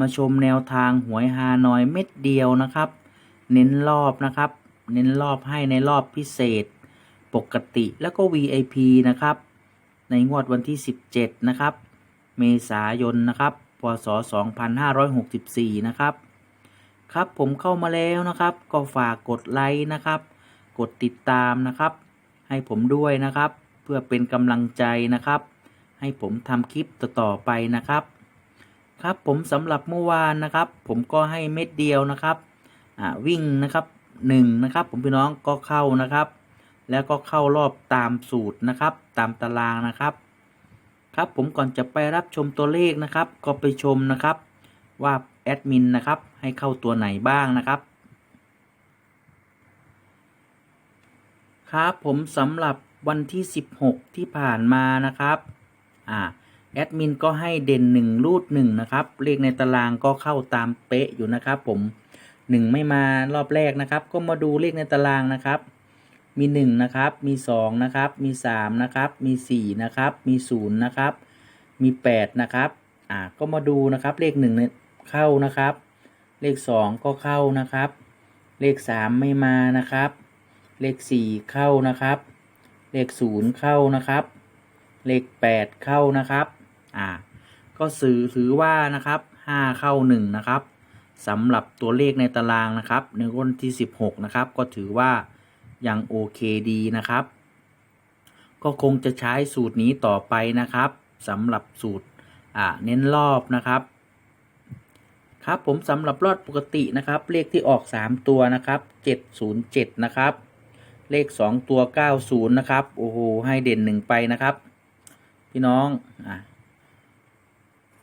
มาชมแนวทางหวยฮานอยเม็ดเดียวนะครับ เน้นรอบนะครับ เน้นรอบให้ในรอบพิเศษ ปกติแล้วก็ VIP นะครับ ในงวดวันที่ 17 นะครับ เมษายนนะครับพศ 2564 นะครับ ครับผมเข้ามาแล้วนะครับ ก็ฝากกดไลค์นะครับ กดติดตามนะครับ ให้ผมด้วยนะครับ เพื่อเป็นกำลังใจนะครับ ให้ผมทำคลิปต่อๆไปนะครับ ครับผมสำหรับเมื่อวานนะครับ ผมก็ให้เม็ดเดียวนะครับอ่าวิ่งนะครับหนึ่งนะครับ ผมพี่น้องก็เข้านะครับ แล้วก็เข้ารอบตามสูตรนะครับ ตามตารางนะครับ ครับผมก่อนจะไปรับชมตัวเลขนะครับ ก็ไปชมนะครับ ว่าแอดมินนะครับ ให้เข้าตัวไหนบ้างนะครับ ครับผมสำหรับวันที่ 16 ที่ผ่านมานะครับ อ่า แอดมินก็ให้เด่น1รูด1นะครับเลขในตารางก็เข้าตามเป๊ะอยู่นะครับ ผม 1 ไม่มารอบแรกนะครับ ก็มาดูเลขในตารางนะครับ มี 1 นะครับ มี 2 นะครับ มี 3 นะครับ มี 4 นะครับ มี0นะครับ มี 8 นะครับอ่าก็มาดูนะครับเลข1เนี่ยเข้านะครับ เลข 2 ก็เข้านะครับ เลข 3 ไม่มานะครับ เลข 4 เข้านะครับ เลข 0 เข้านะครับ เลข 8 เข้านะครับ อ่า ก็สื่อถือว่านะครับ5เข้า1นะครับสำหรับตัวเลขในตารางนะครับ ในวันที่ 16 นะครับ ก็ถือว่ายังโอเคดีนะครับ ก็คงจะใช้สูตรนี้ต่อไปนะครับสำหรับสูตรอ่าเน้นรอบนะครับ ครับผมสำหรับรอดปกตินะครับ เลขที่ออก 3 ตัวนะครับ 707 นะครับ เลข 2 ตัว 90 นะครับ โอ้โหให้เด่น 1 ไปนะครับ พี่น้องอะ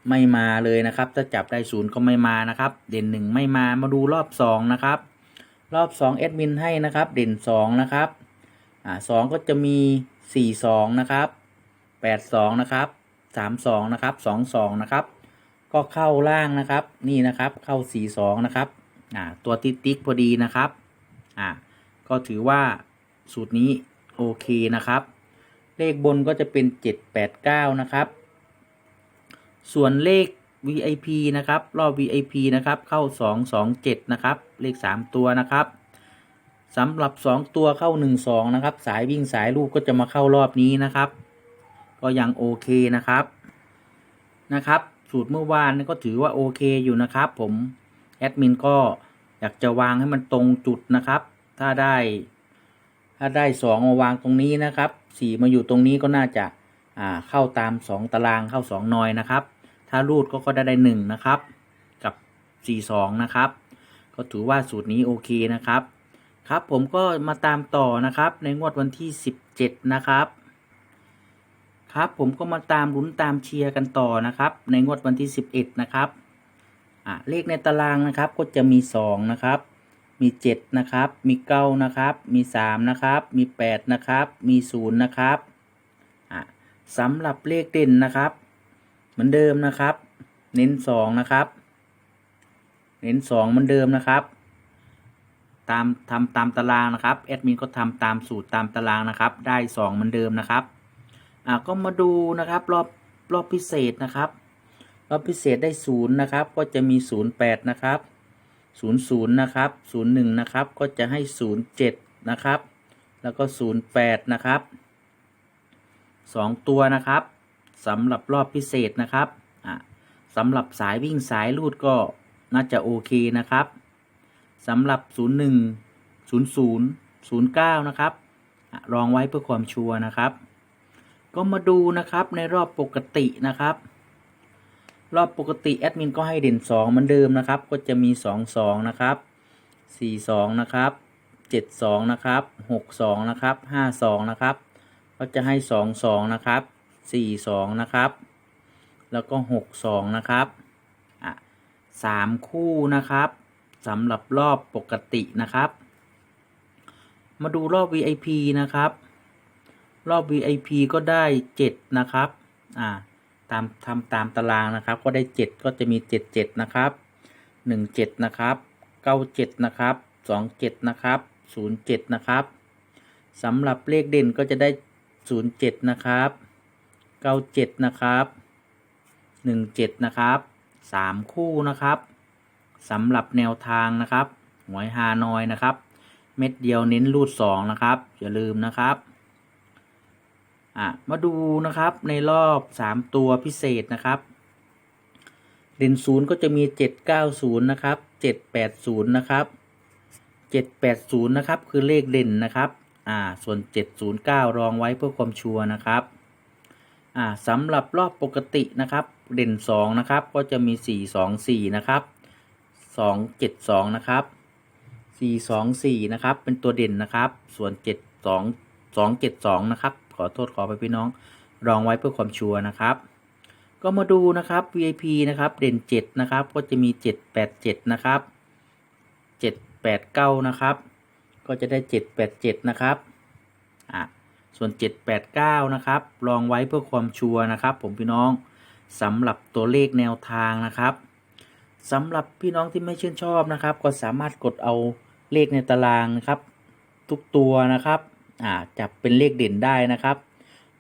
ไม่มาเลยนะครับ ถ้าจับได้ศูนย์ก็ไม่มานะครับ เด่น1ไม่มามาดูรอบ2นะครับ รอบ2แอดมินให้นะครับ เด่น2นะครับ อ่า2ก็จะมี42นะครับ82นะครับ32นะครับ22นะครับ ก็เข้าล่างนะครับ นี่นะครับเข้า42นะครับ อ่า ตัวติ๊กติ๊กพอดีนะครับ อ่า ก็ถือว่าสูตรนี้โอเคนะครับ เลขบนก็จะเป็น789นะครับ ส่วนเลข VIP นะครับ รอบ VIP นะครับ เข้า 227 นะครับ เลข 3 ตัวนะครับสำหรับ 2 ตัวเข้า 12 นะครับ สายวิ่งสายลูกก็จะมาเข้ารอบนี้นะครับ ก็ยังโอเคนะครับนะครับ สูตรเมื่อวานนี่ก็ถือว่าโอเคอยู่นะครับ ผมแอดมินก็อยากจะวางให้มันตรงจุดนะครับ ถ้าได้ ถ้าได้สองมาวางตรงนี้นะครับสี่มาอยู่ตรงนี้ก็น่าจะ อ่าเข้าตามสองตารางเข้าสองนอยนะครับ ถ้ารูดก็ก็ได้ได้หนึ่งนะครับ กับสี่สองนะครับ ก็ถือว่าสูตรนี้โอเคนะครับ ครับผมก็มาตามต่อนะครับ ในงวดวันที่สิบเจ็ดนะครับ ครับผมก็มาตามลุ้นตามเชียร์กันต่อนะครับ ในงวดวันที่สิบเอ็ดนะครับอ่าเลขในตารางนะครับก็จะมีสองนะครับมีเจ็ดนะครับ มีเก้านะครับ มีสามนะครับ มีแปดนะครับ มีศูนย์นะครับ สำหรับเลขเด่นนะครับ เหมือนเดิมนะครับ เน้นสองนะครับ เน้นสองเหมือนเดิมนะครับ ตามทำตามตารางนะครับแอดมินก็ทำตามสูตรตามตารางนะครับ ได้สองเหมือนเดิมนะครับอะก็มาดูนะครับรอบรอบพิเศษนะครับ รอบพิเศษได้ศูนย์นะครับ ก็จะมีศูนย์แปดนะครับศูนย์ศูนย์นะครับศูนย์หนึ่งนะครับ ก็จะให้ศูนย์เจ็ดนะครับ แล้วก็ศูนย์แปดนะครับ สองตัวนะครับสำหรับรอบพิเศษนะครับสำหรับสายวิ่งสายลูดก็น่าจะโอเคนะครับสำหรับศูนย์หนึ่งศูนย์ศูนย์ศูนย์เก้านะครับรองไว้เพื่อความชัวร์นะครับ ก็มาดูนะครับในรอบปกตินะครับ รอบปกติแอดมินก็ให้เด่น 2 เหมือนเดิมนะครับ ก็จะมี 2 2 นะครับ 4 2 นะครับ 7 2 นะครับ 6 2 นะครับ 5 2 นะครับ ก็จะให้2 2นะครับ4 2นะครับ แล้วก็6 2นะครับอะ3คู่นะครับสำหรับรอบปกตินะครับ มาดูรอบ VIP นะครับ รอบ VIP ก็ได้7นะครับอ่าตามทำตามตารางนะครับ ก็ได้7ก็จะมี77นะครับ17นะครับ97นะครับ27นะครับ07นะครับสำหรับเลขเด่นก็จะได้ 07นะครับ97นะครับ17นะครับ3คู่นะครับสำหรับแนวทางนะครับหวยฮานอยนะครับ เม็ดเดียวเน้นรูด2นะครับ อย่าลืมนะครับอะมาดูนะครับในรอบ3ตัวพิเศษนะครับเด่นศูนย์ก็จะมี790นะครับ780นะครับ780นะครับคือเลขเด่นนะครับ อ่าส่วน 709 รองไว้เพื่อความชัวร์นะครับอ่าสำหรับรอบปกตินะครับเด่น2นะครับก็จะมี 424 นะครับ 272 นะครับ 424 นะครับ เป็นตัวเด่นนะครับ ส่วน 72 272 นะครับ ขอโทษขอไปพี่น้อง รองไว้เพื่อความชัวร์นะครับ ก็มาดูนะครับ VIP นะครับเด่น 7 นะครับ ก็จะมี 787 นะครับ 789 นะครับ ก็จะได้ 787 นะครับอะส่วน 789 นะครับรองไว้เพื่อความชัวร์นะครับ ผมพี่น้องสำหรับตัวเลขแนวทางนะครับสำหรับพี่น้องที่ไม่ชื่นชอบนะครับ ก็สามารถกดเอาเลขในตารางนะครับ ทุกตัวนะครับอ่าจับเป็นเลขเด่นได้นะครับ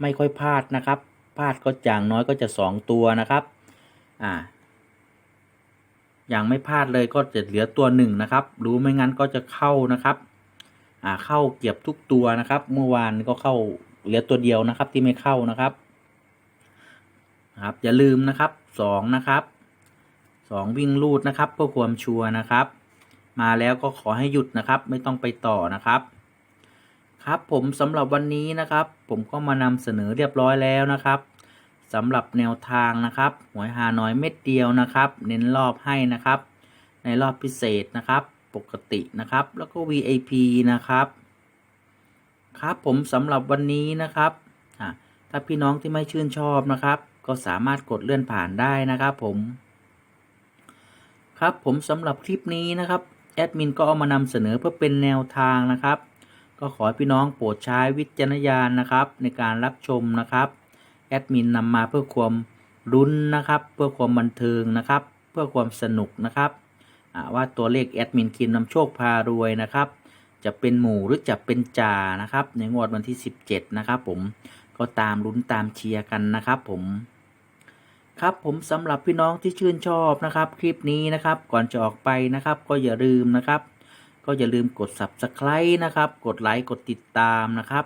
ไม่ค่อยพลาดนะครับพลาดก็อย่างน้อยก็จะ 2 ตัวนะครับอ่าอย่างไม่พลาดเลยก็จะเหลือตัวหนึ่งนะครับ รู้ไม่งั้นก็จะเข้านะครับ เข้าเก็บทุกตัวนะครับ เมื่อวานก็เข้าเหลือตัวเดียวนะครับที่ไม่เข้านะครับครับ อย่าลืมนะครับสองนะครับสองวิ่งลูดนะครับเพื่อความชัวร์นะครับ มาแล้วก็ขอให้หยุดนะครับ ไม่ต้องไปต่อนะครับครับผมสำหรับวันนี้นะครับ ผมก็มานำเสนอเรียบร้อยแล้วนะครับสำหรับแนวทางนะครับหวยฮานอยเม็ดเดียวนะครับ เน้นรอบให้นะครับ ในรอบพิเศษนะครับ ปกตินะครับ แล้วก็ VIP นะครับ ครับผมสำหรับวันนี้นะครับถ้าพี่น้องที่ไม่ชื่นชอบนะครับ ก็สามารถกดเลื่อนผ่านได้นะครับผม ครับผมสำหรับคลิปนี้นะครับแอดมินก็เอามานำเสนอเพื่อเป็นแนวทางนะครับ ก็ขอพี่น้องโปรดใช้วิจารณญาณนะครับ ในการรับชมนะครับแอดมินนำมาเพื่อความรุ้นนะครับ เพื่อความบันเทิงนะครับ เพื่อความสนุกนะครับ ว่าตัวเลขแอดมินคิมนำโชคพารวยนะครับ จะเป็นหมู่หรือจะเป็นจ่านะครับ ในงวดวันที่ 17 นะครับ ผมก็ตามลุ้นตามเชียร์กันนะครับ ผมครับผมสำหรับพี่น้องที่ชื่นชอบนะครับ คลิปนี้นะครับก่อนจะออกไปนะครับ ก็อย่าลืมนะครับ ก็อย่าลืมกด subscribe นะครับ กดไลค์กดติดตามนะครับ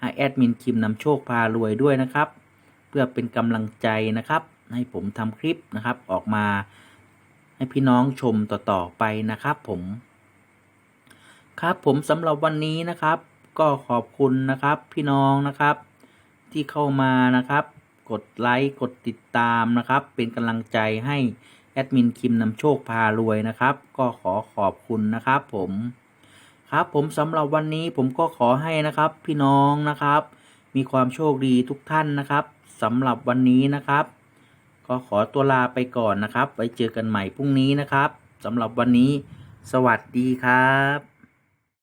ให้แอดมินคิมนำโชคพารวยด้วยนะครับ เพื่อเป็นกำลังใจนะครับ ให้ผมทำคลิปนะครับออกมา ให้พี่น้องชมต่อๆไปนะครับผม ครับผมสำหรับวันนี้นะครับ ก็ขอบคุณนะครับพี่น้องนะครับ ที่เข้ามานะครับ กดไลค์กดติดตามนะครับ เป็นกำลังใจให้แอดมินคิมนำโชคพารวยนะครับ ก็ขอขอบคุณนะครับผมครับผมสำหรับวันนี้ผมก็ขอให้นะครับพี่น้องนะครับ มีความโชคดีทุกท่านนะครับสำหรับวันนี้นะครับ ก็ขอตัวลาไปก่อนนะครับ ไว้เจอกันใหม่พรุ่งนี้นะครับสำหรับวันนี้ สวัสดีครับ